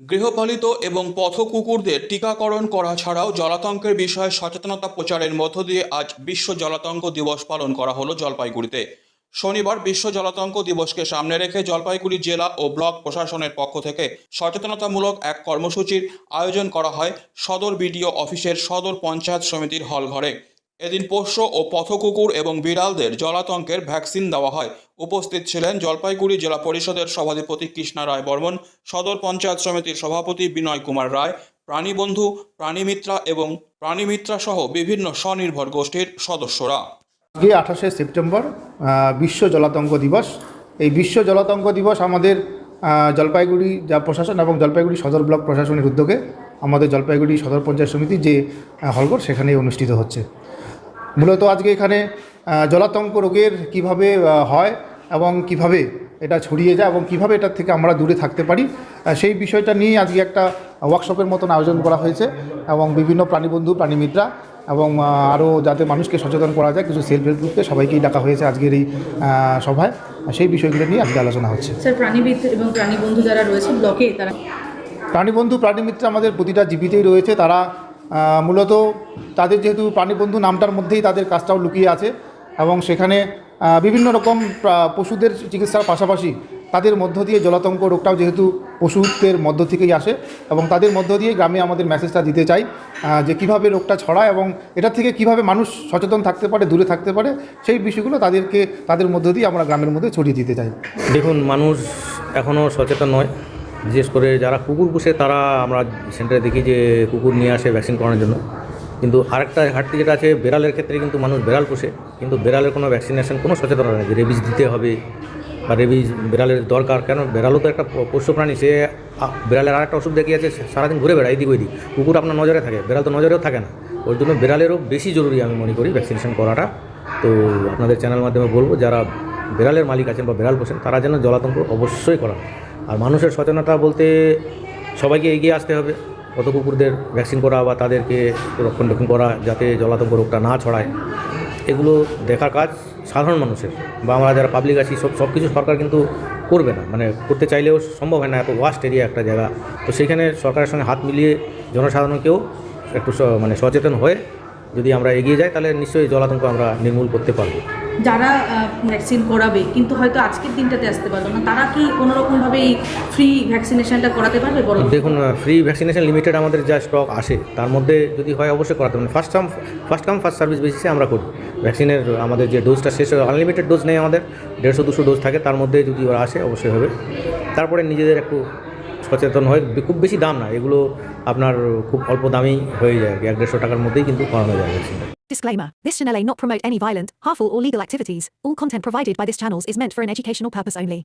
গৃহপালিত এবং পথ কুকুরদের টিকাকরণ করা ছাড়াও জলাতঙ্কের বিষয়ে সচেতনতা প্রচারের মধ্য দিয়ে আজ বিশ্ব জলাতঙ্ক দিবস পালন করা হলো জলপাইগুড়িতে। শনিবার বিশ্ব জলাতঙ্ক দিবসকে সামনে রেখে জলপাইগুড়ি জেলা ও ব্লক প্রশাসনের পক্ষ থেকে সচেতনতামূলক এক কর্মসূচির আয়োজন করা হয় সদর বিডিও অফিসের সদর পঞ্চায়েত সমিতির হলঘরে। এদিন পোষ্য ও পথকুকুর এবং বিড়ালদের জলাতঙ্কের ভ্যাকসিন দেওয়া হয় উপস্থিত ছিলেন জলপাইগুড়ি জেলা পরিষদের সভাধিপতি কৃষ্ণা রায় বর্মন, সদর পঞ্চায়েত সমিতির সভাপতি বিনয় কুমার রায় প্রাণীবন্ধু প্রাণীমিত্রা এবং প্রাণীমিত্রা সহ বিভিন্ন স্বনির্ভর গোষ্ঠীর সদস্যরা। আজকে আঠাশে সেপ্টেম্বর বিশ্ব জলাতঙ্ক দিবস। এই বিশ্ব জলাতঙ্ক দিবস আমাদের জলপাইগুড়ি যা প্রশাসন এবং জলপাইগুড়ি সদর ব্লক প্রশাসনের উদ্যোগে আমাদের জলপাইগুড়ি সদর পঞ্চায়েত সমিতি যে হলঘর সেখানে অনুষ্ঠিত হচ্ছে। মূলত আজকে এখানে জলাতঙ্ক রোগের কীভাবে হয় এবং কীভাবে এটা ছড়িয়ে যায় এবং কীভাবে এটার থেকে আমরা দূরে থাকতে পারি সেই বিষয়টা নিয়ে আজকে একটা ওয়ার্কশপের মতন আয়োজন করা হয়েছে এবং বিভিন্ন প্রাণীবন্ধু প্রাণীমিত্রা এবং আরও যাতে মানুষকে সচেতন করা যায় কিছু সেলফ হেল্প গ্রুপকে সবাইকেই ডাকা হয়েছে আজকের এই সভায়। সেই বিষয়গুলো নিয়ে আজকে আলোচনা হচ্ছে। স্যার প্রাণীবিদ এবং প্রাণীবন্ধু যারা রয়েছে ব্লকে তারা প্রাণীবন্ধু প্রাণীমিত্র আমাদের প্রতিটা জীবিতেই রয়েছে। তারা মূলত তাদের যেহেতু প্রাণীবন্ধু নামটার মধ্যেই তাদের কাজটাও লুকিয়ে আছে। এবং সেখানে বিভিন্ন রকম পশুদের চিকিৎসার পাশাপাশি তাদের মধ্য দিয়ে জলাতঙ্ক রোগটাও যেহেতু পশুদের মধ্য থেকেই আসে এবং তাদের মধ্য দিয়ে গ্রামে আমাদের মেসেজটা দিতে চাই যে কীভাবে রোগটা ছড়ায় এবং এটা থেকে কীভাবে মানুষ সচেতন থাকতে পারে, দূরে থাকতে পারে, সেই বিষয়গুলো তাদেরকে, তাদের মধ্য দিয়ে আমরা গ্রামের মধ্যে ছড়িয়ে দিতে চাই। দেখুন, মানুষ এখনও সচেতন নয়। বিশেষ করে যারা কুকুর পুষে, তারা আমরা সেন্টারে দেখি যে কুকুর নিয়ে আসে ভ্যাকসিন করানোর জন্য। কিন্তু আরেকটা ঘাটতি যেটা আছে, বেড়ালের ক্ষেত্রে কিন্তু মানুষ বেড়াল পোষে, কিন্তু বেড়ালের কোনো ভ্যাকসিনেশন কোনো সচেতনতা নেই রেবিজ দিতে হবে বা রেবিজ বেড়ালের দরকার। কেন? বেড়ালও তো একটা পোষ্য প্রাণী, সে বেড়ালের আরেকটা ওষুধ দেখিয়েছে সারাদিন ঘুরে বেড়ায় এদিক ওইদিক। কুকুর আপনার নজরে থাকে, বেড়াল তো নজরেও থাকে না। ওর জন্য বেড়ালেরও বেশি জরুরি আমি মনে করি ভ্যাকসিনেশন করাটা। তো আপনাদের চ্যানেল মাধ্যমে বলব, যারা বেড়ালের মালিক আছেন বা বেড়াল পোষেন, তারা যেন জলাতঙ্ক অবশ্যই করা আর মানুষের সচেতনতা বলতে সবাইকে এগিয়ে আসতে হবে। কত কুকুরদের ভ্যাকসিন করা বা তাদেরকে রক্ষণাবেক্ষণ করা যাতে জলাতঙ্ক রোগটা না ছড়ায়, এগুলো দেখার কাজ সাধারণ মানুষের বা আমরা যারা পাবলিক আছি, সব সব কিছু সরকার কিন্তু করবে না। মানে করতে চাইলেও সম্ভব হয় না, এত ওয়াস্ট এরিয়া একটা জায়গা। তো সেখানে সরকারের সঙ্গে হাত মিলিয়ে জনসাধারণকেও একটু মানে সচেতন হয়ে যদি আমরা এগিয়ে যাই তাহলে নিশ্চয়ই জলাতঙ্ক আমরা নির্মূল করতে পারব। যারা ভ্যাকসিন করাবে কিন্তু হয়তো আজকের দিনটাতে আসতে পারল না তারা কি কোনো রকমভাবে এই ফ্রি ভ্যাকসিনেশনটা করাতে পারবে বড় দেখুন ফ্রি ভ্যাকসিনেশন লিমিটেড আমাদের যা স্টক আসে তার মধ্যে যদি হয় অবশ্যই করাতে হবে। First come first come first service বেসিসে আমরা করি। ভ্যাকসিনের আমাদের যে ডোজটা শেষ হয় আনলিমিটেড ডোজ নেই আমাদের দেড়শো দুশো ডোজ থাকে তার মধ্যে যদি ওরা আসে অবশ্যই হবে। তারপরে নিজেদের একটু সচেতন হয়ে বে- খুব বেশি দাম না এগুলো আপনার খুব অল্প দামেই হয়ে যায় আর কি এক দেড়শো টাকার মধ্যেই কিন্তু করানো যায় ভ্যাকসিনটা Disclaimer This channel may not promote any violent, harmful, or legal activities. All content provided by this channel is meant for an educational purpose only.